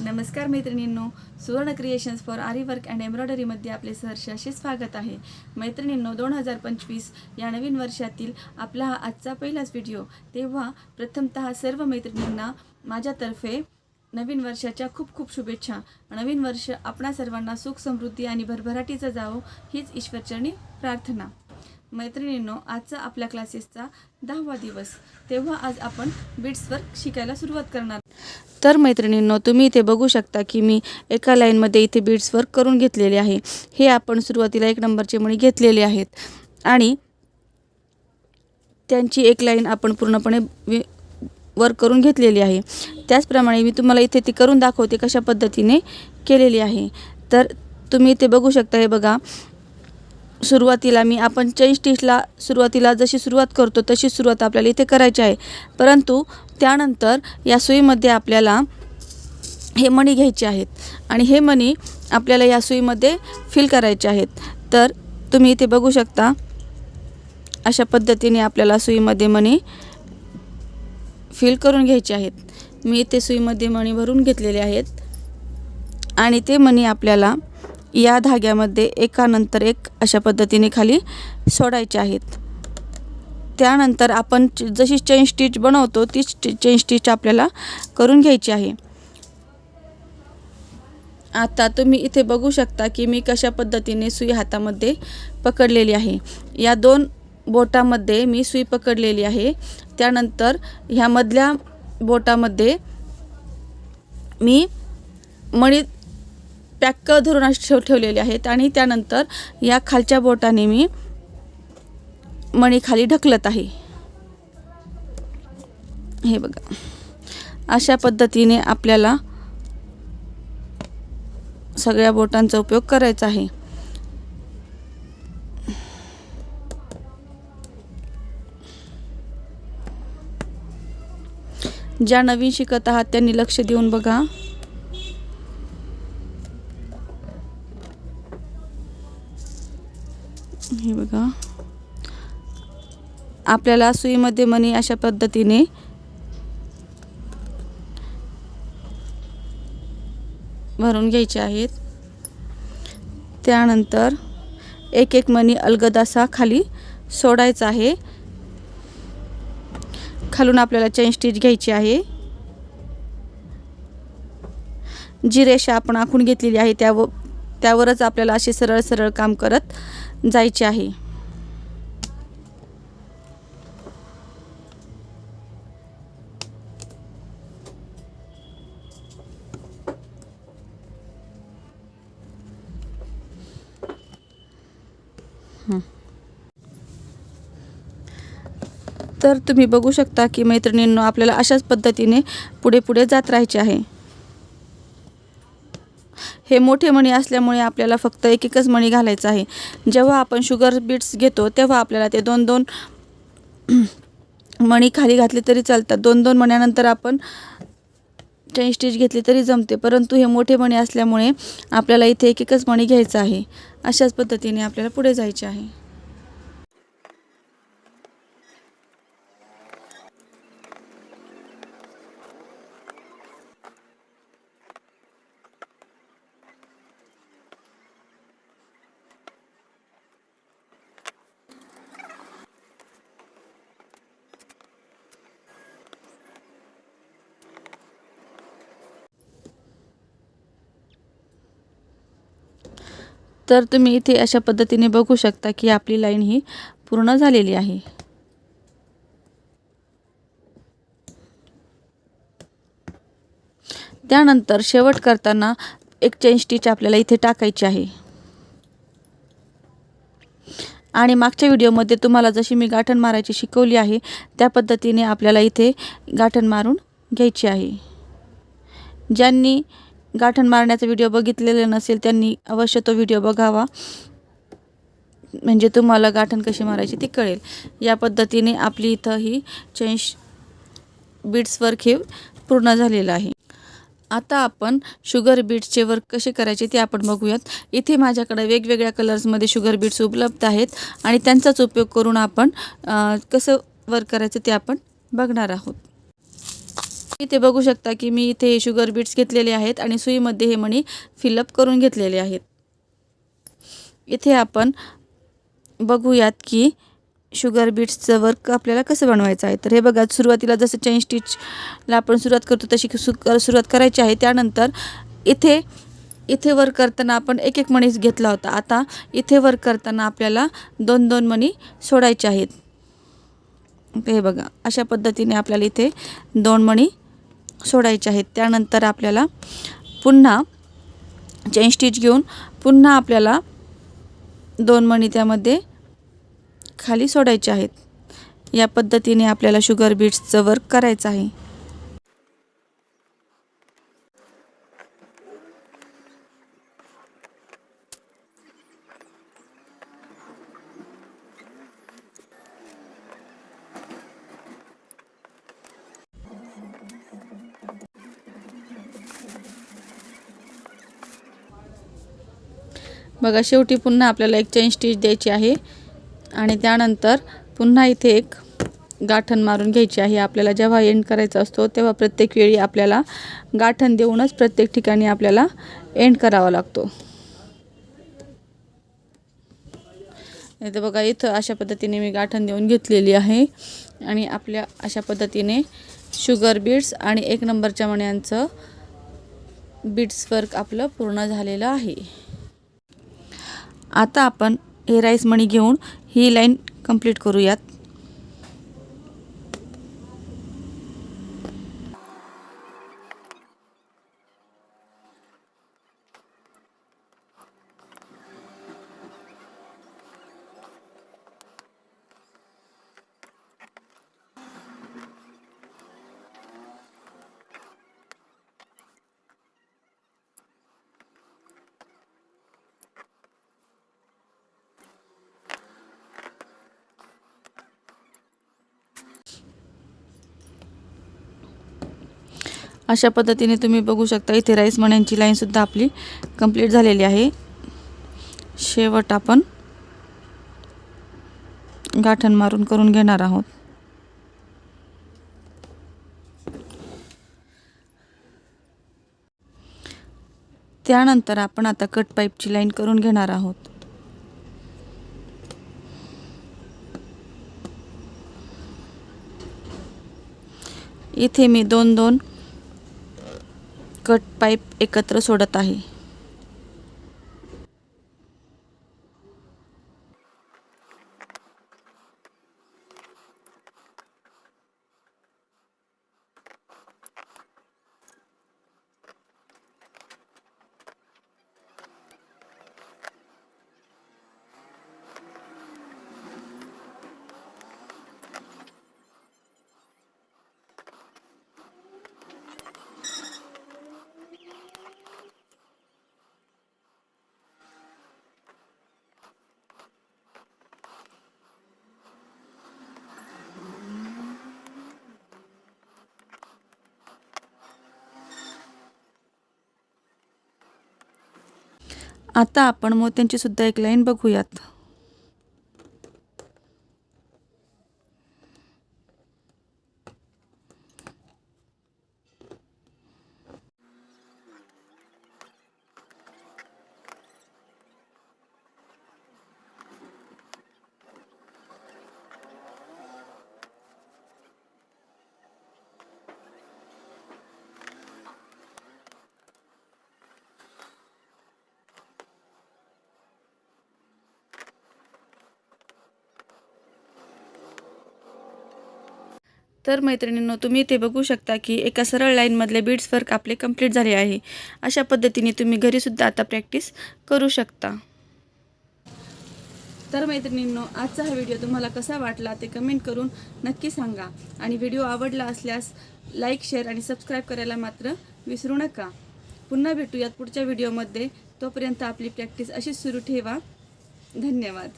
नमस्कार मैत्रिणींनो Suvarna creations for aari work and एम्ब्रॉयडरीमध्ये आपले सहर्ष असे स्वागत आहे. मैत्रिणींनो दोन हजार पंचवीस या नवीन वर्षातील आपला हा आजचा पहिलाच व्हिडिओ तेव्हा प्रथमतः सर्व मैत्रिणींना माझ्यातर्फे नवीन वर्षाच्या खूप खूप शुभेच्छा. नवीन वर्ष आपणा सर्वांना सुख समृद्धी आणि भरभराटीचं जावो हीच ईश्वरचरणी प्रार्थना. मैत्रिणींनो आजचा आपल्या क्लासेसचा दहावा दिवस. तेव्हा आज आपण बीट्स वर्क शिकायला सुरुवात करणार. तर मैत्रिणींनो तुम्ही इथे बघू शकता की मी एका लाईनमध्ये इथे बीड्स वर्क करून घेतलेले आहे. हे आपण सुरुवातीला एक नंबरचे मणी घेतलेले आहेत. आणि त्यांची एक लाईन आपण पूर्णपणे वि- वर्क करून घेतलेली आहे. त्याचप्रमाणे मी तुम्हाला इथे ती करून दाखवते कशा पद्धतीने केलेली आहे. तर तुम्ही इथे बघू शकता हे बघा. सुरुवातीला मी आपण चेन स्टिचला सुरुवातीला जशी सुरुवात करतो तशी सुरुवात आपल्याला इथे करायची आहे. परंतु त्यानंतर या सुईमध्ये आपल्याला हे मणी घ्यायचे आहेत आणि हे मणी आपल्याला या सुईमध्ये फिल करायचे आहेत. तर तुम्ही इथे बघू शकता अशा पद्धतीने आपल्याला सुईमध्ये मणी फिल करून घ्यायचे आहेत. मी इथे सुईमध्ये मणी भरून घेतलेले आहेत आणि ते मणी आपल्याला या धाग्यामध्ये एकानंतर एक अशा पद्धतीने खाली सोडायचे आहेत. त्यानंतर आपण जशी चेन स्टिच बनवतो तीच चेन स्टिच आपल्याला करून घ्यायची आहे. आता तुम्ही इथे बघू शकता की मी कशा पद्धतीने सुई हातामध्ये पकडलेली आहे. या दोन बोटामध्ये मी सुई पकडलेली आहे. त्यानंतर ह्या मधल्या बोटामध्ये मी मणी पॅक धरून असे ठेव ठेवलेले आहेत आणि त्यानंतर या खालच्या बोटाने मी मणी खाली ढकलत आहे. हे बघा. अशा पद्धतीने आपल्याला सगळ्या बोटांचा उपयोग करायचा आहे. ज्या नवीन शिकत आहात त्यांनी लक्ष देऊन बघा. आपल्याला सुईमध्ये मणी अशा पद्धतीने भरून घ्यायचे आहेत. त्यानंतर एक एक मणी अलगद असा खाली सोडायचा आहे. खालून आपल्याला चेन स्टिच घ्यायची आहे. जी रेषा आपण आखून घेतलेली आहे त्यावर त्यावरच आपल्याला असे सरळ सरळ काम करत जायचे आहे. तर तुम्ही बघू शकता की मैत्रिणींनो आपल्याला अशाच पद्धतीने पुढे पुढे जात राहायचे आहे. हे मोठे मणी असल्यामुळे आपल्याला फक्त एक एकच मणी घालायचा आहे. जेव्हा आपण शुगर बीट्स घेतो तेव्हा आपल्याला ते दोन दोन मणी खाली घातले तरी चालतात. दोन दोन मण्यानंतर आपण चैन स्टिच घेतली तरी जमते. परंतु हे मोठे मणी असल्यामुळे आपल्याला इथे एक एकच मणी घ्यायचा आहे. अशाच पद्धतीने आपल्याला पुढे जायचे आहे. तर तुम्ही इथे अशा पद्धतीने बघू शकता की आपली लाईन ही पूर्ण झालेली आहे. त्यानंतर शेवट करताना एक चेन स्टिच आपल्याला इथे टाकायची आहे. आणि मागच्या व्हिडिओमध्ये तुम्हाला जशी मी गाठण मारायची शिकवली आहे त्या पद्धतीने आपल्याला इथे गाठण मारून घ्यायची आहे. ज्यांनी गाठण मारण्याचा व्हिडिओ बघितलेला नसेल त्यांनी अवश्य तो व्हिडिओ बघावा. म्हणजे तुम्हाला गाठण कशी मारायची ती कळेल. या पद्धतीने आपली इथं ही चेंज बीट्स वर्क हे पूर्ण झालेलं आहे. आता आपण शुगर बीट्सचे वर्क कसे करायचे ते आपण बघूयात. इथे माझ्याकडे वेगवेगळ्या कलर्समध्ये शुगर बीट्स उपलब्ध आहेत आणि त्यांचाच उपयोग करून आपण कसं वर्क करायचं ते आपण बघणार आहोत. इथे बघू शकता की मी इथे शुगर बीट्स घेतलेले आहेत आणि सुईमध्ये हे मणी फिलअप करून घेतलेले आहेत. इथे आपण बघूयात की शुगर बीट्सचं वर्क आपल्याला कसं बनवायचं आहे. तर हे बघा सुरुवातीला जसं चेन स्टिचला आपण सुरुवात करतो तशी सु सुरुवात करायची आहे. त्यानंतर इथे इथे वर्क करताना आपण एक एक मणी घेतला होता. आता इथे वर्क करताना आपल्याला दोन दोन मणी सोडायचे आहेत. ते हे बघा अशा पद्धतीने आपल्याला इथे दोन मणी सोडायचे आहेत. त्यानंतर आपल्याला पुन्हा चेन स्टिच घेऊन पुन्हा आपल्याला दोन मणी त्यामध्ये खाली सोडायचे आहेत. या पद्धतीने आपल्याला शुगर बीट्सचं वर्क करायचं आहे. बघा शेवटी पुन्हा आपल्याला एक चेन स्टिच द्यायची आहे. आणि त्यानंतर पुन्हा इथे एक गाठण मारून घ्यायची आहे. आपल्याला जेव्हा एंड करायचा असतो तेव्हा प्रत्येक वेळी आपल्याला गाठण देऊनच प्रत्येक ठिकाणी आपल्याला एंड करावा लागतो. तर बघा इथं अशा पद्धतीने मी गाठण देऊन घेतलेली आहे. आणि आपल्या अशा पद्धतीने शुगर बीड्स आणि एक नंबरच्या मण्यांचं बीड्स वर्क आपलं पूर्ण झालेलं आहे. आता आपण हे राईस मणी घेऊन ही लाईन कंप्लीट करूयात. अशा पद्धतीने तुम्ही बघू शकता इथे राईस मण्यांची लाईनसुद्धा आपली कंप्लीट झालेली आहे. शेवट आपण गाठण मारून करून घेणार आहोत. त्यानंतर आपण आता कट पाईपची लाईन करून घेणार आहोत. इथे मी दोन दोन कट पाईप एकत्र सोडत आहे. आता आपण मोत्यांची सुद्धा एक लाईन बघूयात. तर मैत्रिणींनो तुम्ही ते बघू शकता की एका सरळ लाईनमधले बीड्स वर्क आपले कंप्लीट झाले आहे. अशा पद्धतीने तुम्ही घरीसुद्धा आता प्रॅक्टिस करू शकता. तर मैत्रिणींनो आजचा हा व्हिडिओ तुम्हाला कसा वाटला ते कमेंट करून नक्की सांगा. आणि व्हिडिओ आवडला असल्यास लाईक शेअर आणि सबस्क्राईब करायला मात्र विसरू नका. पुन्हा भेटूयात पुढच्या व्हिडिओमध्ये तोपर्यंत आपली प्रॅक्टिस अशीच सुरू ठेवा. धन्यवाद.